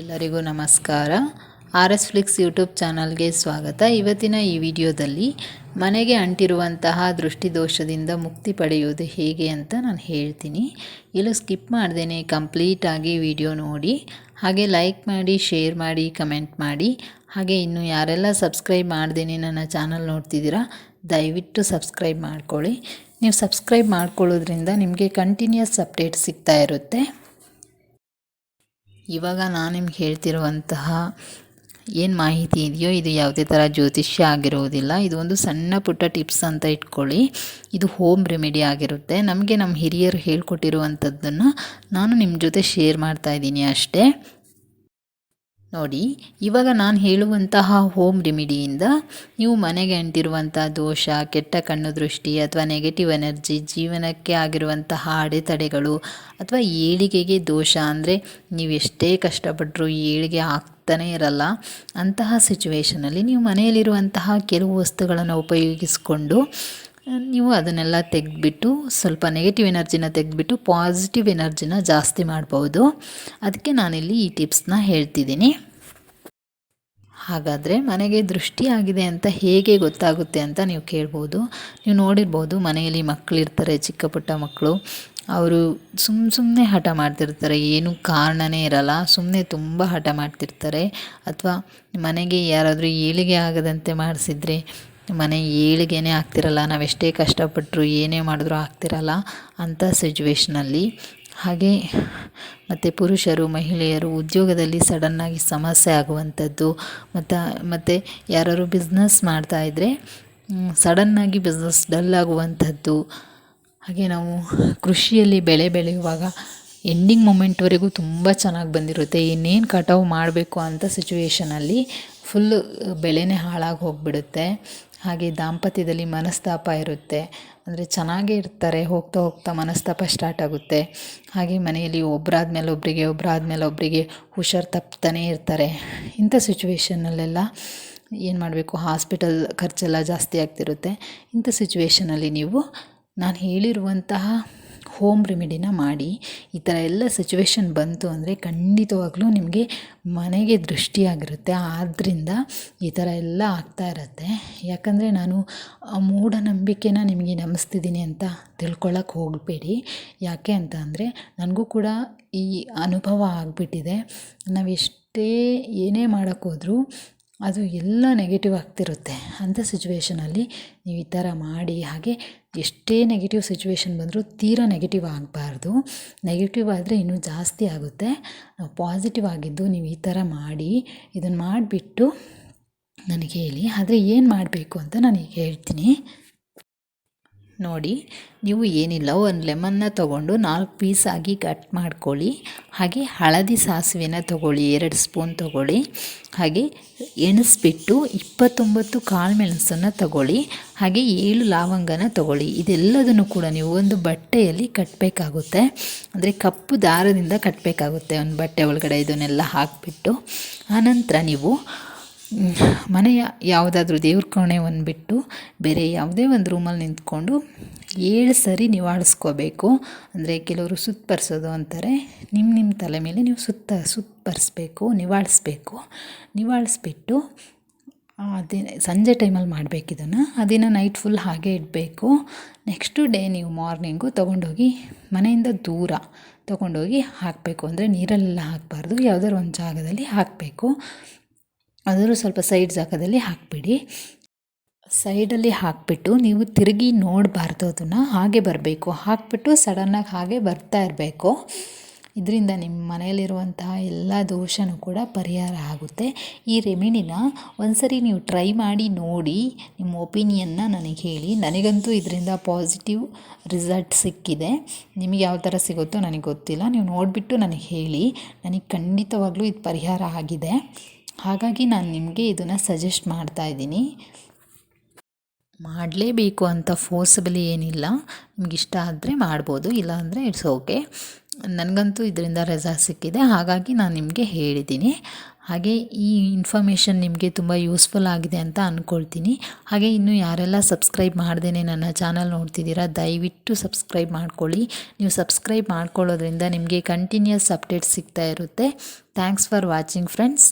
ಎಲ್ಲರಿಗೂ ನಮಸ್ಕಾರ. R S Flix YouTube ಚಾನಲ್ಗೆ ಸ್ವಾಗತ. ಇವತ್ತಿನ ಈ ವಿಡಿಯೋದಲ್ಲಿ ಮನೆಗೆ ಅಂಟಿರುವಂತಹ ದೃಷ್ಟಿದೋಷದಿಂದ ಮುಕ್ತಿ ಪಡೆಯುವುದು ಹೇಗೆ ಅಂತ ನಾನು ಹೇಳ್ತೀನಿ. ಇಲ್ಲೂ ಸ್ಕಿಪ್ ಮಾಡ್ದೇನೆ ಕಂಪ್ಲೀಟಾಗಿ ವಿಡಿಯೋ ನೋಡಿ. ಹಾಗೆ ಲೈಕ್ ಮಾಡಿ, ಶೇರ್ ಮಾಡಿ, ಕಮೆಂಟ್ ಮಾಡಿ. ಹಾಗೆ ಇನ್ನು ಯಾರೆಲ್ಲ ಸಬ್ಸ್ಕ್ರೈಬ್ ಮಾಡ್ದೇನೆ ನನ್ನ ಚಾನಲ್ ನೋಡ್ತಿದ್ದೀರಾ, ದಯವಿಟ್ಟು ಸಬ್ಸ್ಕ್ರೈಬ್ ಮಾಡ್ಕೊಳ್ಳಿ. ನೀವು ಸಬ್ಸ್ಕ್ರೈಬ್ ಮಾಡ್ಕೊಳ್ಳೋದ್ರಿಂದ ನಿಮಗೆ ಕಂಟಿನ್ಯೂಸ್ ಅಪ್ಡೇಟ್ ಸಿಗ್ತಾ ಇರುತ್ತೆ. ಇವಾಗ ನಾನು ನಿಮ್ಗೆ ಹೇಳ್ತಿರುವಂತಹ ಏನು ಮಾಹಿತಿ ಇದೆಯೋ ಇದು ಯಾವುದೇ ಥರ ಜ್ಯೋತಿಷ್ಯ ಆಗಿರುವುದಿಲ್ಲ. ಇದು ಒಂದು ಸಣ್ಣ ಪುಟ್ಟ ಟಿಪ್ಸ್ ಅಂತ ಇಟ್ಕೊಳ್ಳಿ. ಇದು ಹೋಮ್ ರೆಮಿಡಿ ಆಗಿರುತ್ತೆ. ನಮಗೆ ನಮ್ಮ ಹಿರಿಯರು ಹೇಳ್ಕೊಟ್ಟಿರುವಂಥದ್ದನ್ನು ನಾನು ನಿಮ್ಮ ಜೊತೆ ಶೇರ್ ಮಾಡ್ತಾ ಇದ್ದೀನಿ ಅಷ್ಟೇ. ನೋಡಿ, ಇವಾಗ ನಾನು ಹೇಳುವಂತಹ ಹೋಮ್ ರೆಮಿಡಿಯಿಂದ ನೀವು ಮನೆಗೆ ಅಂಟಿರುವಂಥ ದೋಷ, ಕೆಟ್ಟ ಕಣ್ಣು ದೃಷ್ಟಿ ಅಥವಾ ನೆಗೆಟಿವ್ ಎನರ್ಜಿ ಜೀವನಕ್ಕೆ ಆಗಿರುವಂತಹ ಅಡೆತಡೆಗಳು ಅಥವಾ ಏಳಿಗೆಗೆ ದೋಷ ಅಂದರೆ ನೀವು ಎಷ್ಟೇ ಕಷ್ಟಪಟ್ಟರು ಏಳಿಗೆ ಆಗ್ತಾನೇ ಇರಲ್ಲ. ಅಂತಹ ಸಿಚುವೇಷನಲ್ಲಿ ನೀವು ಮನೆಯಲ್ಲಿರುವಂತಹ ಕೆಲವು ವಸ್ತುಗಳನ್ನು ಉಪಯೋಗಿಸಿಕೊಂಡು ನೀವು ಅದನ್ನೆಲ್ಲ ತೆಗೆದ್ಬಿಟ್ಟು ಸ್ವಲ್ಪ ನೆಗೆಟಿವ್ ಎನರ್ಜಿನ ತೆಗೆದ್ಬಿಟ್ಟು ಪಾಸಿಟಿವ್ ಎನರ್ಜಿನ ಜಾಸ್ತಿ ಮಾಡ್ಬೋದು. ಅದಕ್ಕೆ ನಾನಿಲ್ಲಿ ಈ ಟಿಪ್ಸ್ನ ಹೇಳ್ತಿದ್ದೀನಿ. ಹಾಗಾದರೆ ಮನೆಗೆ ದೃಷ್ಟಿ ಆಗಿದೆ ಅಂತ ಹೇಗೆ ಗೊತ್ತಾಗುತ್ತೆ ಅಂತ ನೀವು ಕೇಳ್ಬೋದು. ನೀವು ನೋಡಿರ್ಬೋದು ಮನೆಯಲ್ಲಿ ಮಕ್ಕಳಿರ್ತಾರೆ ಚಿಕ್ಕ ಪುಟ್ಟ ಮಕ್ಕಳು ಅವರು ಸುಮ್ಮ ಸುಮ್ಮನೆ ಹಠ ಮಾಡ್ತಿರ್ತಾರೆ. ಏನು ಕಾರಣನೇ ಇರಲ್ಲ. ಸುಮ್ಮನೆ ತುಂಬ ಹಠ ಮಾಡ್ತಿರ್ತಾರೆ. ಅಥವಾ ಮನೆಗೆ ಯಾರಾದರೂ ಏಳಿಗೆ ಆಗದಂತೆ ಮಾಡಿಸಿದ್ರೆ ಮನೆ ಏಳಿಗೆನೇ ಆಗ್ತಿರಲ್ಲ ನಾವೆಷ್ಟೇ ಕಷ್ಟಪಟ್ಟರು ಏನೇ ಮಾಡಿದ್ರೂ ಆಗ್ತಿರಲ್ಲ ಅಂಥ ಸಿಚುವೇಷನಲ್ಲಿ ಹಾಗೆ ಮತ್ತು ಪುರುಷರು, ಮಹಿಳೆಯರು ಉದ್ಯೋಗದಲ್ಲಿ ಸಡನ್ನಾಗಿ ಸಮಸ್ಯೆ ಆಗುವಂಥದ್ದು, ಮತ್ತು ಮತ್ತು ಯಾರಾದ್ರು ಬಿಸ್ನೆಸ್ ಮಾಡ್ತಾಯಿದ್ರೆ ಸಡನ್ನಾಗಿ ಬಿಸ್ನೆಸ್ ಡಲ್ ಆಗುವಂಥದ್ದು. ಹಾಗೆ ನಾವು ಕೃಷಿಯಲ್ಲಿ ಬೆಳೆ ಬೆಳೆಯುವಾಗ ಎಂಡಿಂಗ್ ಮೂಮೆಂಟ್ವರೆಗೂ ತುಂಬ ಚೆನ್ನಾಗಿ ಬಂದಿರುತ್ತೆ ಇನ್ನೇನು ಕಟಾವು ಮಾಡಬೇಕು ಅಂತ ಸಿಚುವೇಷನಲ್ಲಿ ಫುಲ್ಲು ಬೆಳೆನೇ ಹಾಳಾಗಿ ಹೋಗಿಬಿಡುತ್ತೆ. ಹಾಗೆ ದಾಂಪತ್ಯದಲ್ಲಿ ಮನಸ್ತಾಪ ಇರುತ್ತೆ. ಅಂದರೆ ಚೆನ್ನಾಗೇ ಇರ್ತಾರೆ, ಹೋಗ್ತಾ ಹೋಗ್ತಾ ಮನಸ್ತಾಪ ಸ್ಟಾರ್ಟ್ ಆಗುತ್ತೆ. ಹಾಗೆ ಮನೆಯಲ್ಲಿ ಒಬ್ಬರಾದ್ಮೇಲೆ ಒಬ್ಬರಿಗೆ ಒಬ್ಬರಾದ್ಮೇಲೆ ಒಬ್ಬರಿಗೆ ಹುಷಾರು ತಪ್ತಾನೇ ಇರ್ತಾರೆ. ಇಂಥ ಸಿಚುವೇಷನ್ನಲ್ಲೆಲ್ಲ ಏನು ಮಾಡಬೇಕು? ಹಾಸ್ಪಿಟಲ್ ಖರ್ಚೆಲ್ಲ ಜಾಸ್ತಿ ಆಗ್ತಿರುತ್ತೆ. ಇಂಥ ಸಿಚುವೇಷನಲ್ಲಿ ನೀವು, ನಾನು ಹೇಳಿರುವಂತಹ ಹೋಮ್ ರೆಮಿಡಿನ ಮಾಡಿ ಈ ಥರ ಎಲ್ಲ ಸಿಚುವೇಶನ್ ಬಂತು ಅಂದರೆ ಖಂಡಿತವಾಗಲೂ ನಿಮಗೆ ಮನೆಗೆ ದೃಷ್ಟಿಯಾಗಿರುತ್ತೆ. ಆದ್ದರಿಂದ ಈ ಥರ ಎಲ್ಲ ಆಗ್ತಾ ಇರುತ್ತೆ. ಯಾಕಂದರೆ ನಾನು ಮೂಢನಂಬಿಕೆನ ನಿಮಗೆ ನಂಬಿಸ್ತಿದ್ದೀನಿ ಅಂತ ತಿಳ್ಕೊಳ್ಳೋಕೆ ಹೋಗಬೇಡಿ. ಯಾಕೆ ಅಂತ ಅಂದರೆ ನನಗೂ ಕೂಡ ಈ ಅನುಭವ ಆಗಿಬಿಟ್ಟಿದೆ. ನಾವೆಷ್ಟೇ ಏನೇ ಮಾಡೋಕ್ಕೋದ್ರೂ ಅದು ಎಲ್ಲ ನೆಗೆಟಿವ್ ಆಗ್ತಿರುತ್ತೆ ಅಂಥ ಸಿಚುವೇಷನಲ್ಲಿ ನೀವು ಈ ಥರ ಮಾಡಿ, ಹಾಗೆ ಎಷ್ಟೇ ನೆಗೆಟಿವ್ ಸಿಚುವೇಶನ್ ಬಂದರೂ ತೀರಾ ನೆಗೆಟಿವ್ ಆಗಬಾರ್ದು. ನೆಗೆಟಿವ್ ಆದರೆ ಇನ್ನೂ ಜಾಸ್ತಿ ಆಗುತ್ತೆ. ಪಾಸಿಟಿವ್ ಆಗಿದ್ದು ನೀವು ಈ ಥರ ಮಾಡಿ ಇದನ್ನು ಮಾಡಿಬಿಟ್ಟು ನನಗೆ ಹೇಳಿ. ಆದರೆ ಏನು ಮಾಡಬೇಕು ಅಂತ ನಾನು ಹೇಳ್ತೀನಿ. ನೋಡಿ, ನೀವು ಏನಿಲ್ಲ, ಒಂದು ಲೆಮನ್ನ ತೊಗೊಂಡು ನಾಲ್ಕು ಪೀಸಾಗಿ ಕಟ್ ಮಾಡ್ಕೊಳ್ಳಿ. ಹಾಗೆ ಹಳದಿ ಸಾಸಿವೆನ ತೊಗೊಳ್ಳಿ, ಎರಡು ಸ್ಪೂನ್ ತೊಗೊಳ್ಳಿ. ಹಾಗೆ ಎಣಿಸ್ಬಿಟ್ಟು ಇಪ್ಪತ್ತೊಂಬತ್ತು ಕಾಳು ಮೆಣಸನ್ನು ತಗೊಳ್ಳಿ. ಹಾಗೆ ಏಳು ಲವಂಗನ ತಗೊಳ್ಳಿ. ಇದೆಲ್ಲದನ್ನು ಕೂಡ ನೀವು ಒಂದು ಬಟ್ಟೆಯಲ್ಲಿ ಕಟ್ಟಬೇಕಾಗುತ್ತೆ ಅಂದರೆ ಕಪ್ಪು ದಾರದಿಂದ ಕಟ್ಟಬೇಕಾಗುತ್ತೆ ಒಂದು ಬಟ್ಟೆ ಒಳಗಡೆ ಇದನ್ನೆಲ್ಲ ಹಾಕಿಬಿಟ್ಟು. ಆನಂತರ ನೀವು ಮನೆಯ ಯಾವುದಾದ್ರೂ ದೇವ್ರ ಕೋಣೆ ಒಂದು ಬಿಟ್ಟು ಬೇರೆ ಯಾವುದೇ ಒಂದು ರೂಮಲ್ಲಿ ನಿಂತ್ಕೊಂಡು ಏಳು ಸರಿ ನಿವಾಳಿಸ್ಕೋಬೇಕು. ಅಂದರೆ ಕೆಲವರು ಸುತ್ತಪರ್ಸೋದು ಅಂತಾರೆ. ನಿಮ್ಮ ನಿಮ್ಮ ತಲೆ ಮೇಲೆ ನೀವು ಸುತ್ತ ಸುತ್ತಪರಿಸ್ಬೇಕು ನಿವಾಳಿಸ್ಬೇಕು. ನಿವಾಳಿಸ್ಬಿಟ್ಟು ಅದೇ ಸಂಜೆ ಟೈಮಲ್ಲಿ ಮಾಡಬೇಕು ಇದನ್ನು. ಆ ದಿನ ನೈಟ್ ಫುಲ್ ಹಾಗೆ ಇಡಬೇಕು. ನೆಕ್ಸ್ಟು ಡೇ ನೀವು ಮಾರ್ನಿಂಗು ತೊಗೊಂಡೋಗಿ ಮನೆಯಿಂದ ದೂರ ತೊಗೊಂಡೋಗಿ ಹಾಕಬೇಕು. ಅಂದರೆ ನೀರಲ್ಲೆಲ್ಲ ಹಾಕಬಾರ್ದು. ಯಾವುದಾದ್ರು ಒಂದು ಜಾಗದಲ್ಲಿ ಹಾಕಬೇಕು. ಅದನ್ನು ಸ್ವಲ್ಪ ಸೈಡ್ ಜಾಗದಲ್ಲಿ ಹಾಕಿಬಿಡಿ. ಸೈಡಲ್ಲಿ ಹಾಕಿಬಿಟ್ಟು ನೀವು ತಿರುಗಿ ನೋಡಬಾರ್ದು ಅದನ್ನು, ಹಾಗೆ ಬರಬೇಕು. ಹಾಕಿಬಿಟ್ಟು ಸಡನ್ನಾಗಿ ಹಾಗೆ ಬರ್ತಾ ಇರಬೇಕು. ಇದರಿಂದ ನಿಮ್ಮ ಮನೆಯಲ್ಲಿರುವಂತಹ ಎಲ್ಲ ದೋಷವೂ ಕೂಡ ಪರಿಹಾರ ಆಗುತ್ತೆ. ಈ ರೆಮಿಡಿನ ಒಂದ್ಸರಿ ನೀವು ಟ್ರೈ ಮಾಡಿ ನೋಡಿ, ನಿಮ್ಮ ಒಪಿನಿಯನ್ನ ನನಗೆ ಹೇಳಿ. ನನಗಂತೂ ಇದರಿಂದ ಪಾಸಿಟಿವ್ ರಿಸಲ್ಟ್ ಸಿಕ್ಕಿದೆ. ನಿಮಗೆ ಯಾವ ಥರ ಸಿಗುತ್ತೋ ನನಗೆ ಗೊತ್ತಿಲ್ಲ. ನೀವು ನೋಡಿಬಿಟ್ಟು ನನಗೆ ಹೇಳಿ. ನನಗೆ ಖಂಡಿತವಾಗ್ಲೂ ಇದು ಪರಿಹಾರ ಆಗಿದೆ. ಹಾಗಾಗಿ ನಾನು ನಿಮಗೆ ಇದನ್ನು ಸಜೆಸ್ಟ್ ಮಾಡ್ತಾ ಇದ್ದೀನಿ. ಮಾಡಲೇಬೇಕು ಅಂತ ಫೋರ್ಸಬಲಿ ಏನಿಲ್ಲ. ನಿಮ್ಗೆ ಇಷ್ಟ ಆದರೆ ಮಾಡ್ಬೋದು, ಇಲ್ಲಾಂದರೆ ಇಟ್ಸ್ ಓಕೆ ನನಗಂತೂ ಇದರಿಂದ ರಜಾ ಸಿಕ್ಕಿದೆ. ಹಾಗಾಗಿ ನಾನು ನಿಮಗೆ ಹೇಳಿದ್ದೀನಿ. ಹಾಗೆ ಈ ಇನ್ಫಾರ್ಮೇಷನ್ ನಿಮಗೆ ತುಂಬ ಯೂಸ್ಫುಲ್ ಆಗಿದೆ ಅಂತ ಅಂದ್ಕೊಳ್ತೀನಿ ಹಾಗೆ ಇನ್ನು ಯಾರೆಲ್ಲ ಸಬ್ಸ್ಕ್ರೈಬ್ ಮಾಡ್ದೇ ನನ್ನ ಚಾನಲ್ ನೋಡ್ತಿದ್ದೀರಾ, ದಯವಿಟ್ಟು ಸಬ್ಸ್ಕ್ರೈಬ್ ಮಾಡ್ಕೊಳ್ಳಿ. ನೀವು ಸಬ್ಸ್ಕ್ರೈಬ್ ಮಾಡ್ಕೊಳ್ಳೋದ್ರಿಂದ ನಿಮಗೆ ಕಂಟಿನ್ಯೂಸ್ ಅಪ್ಡೇಟ್ಸ್ ಸಿಗ್ತಾ ಇರುತ್ತೆ. Thanks for watching friends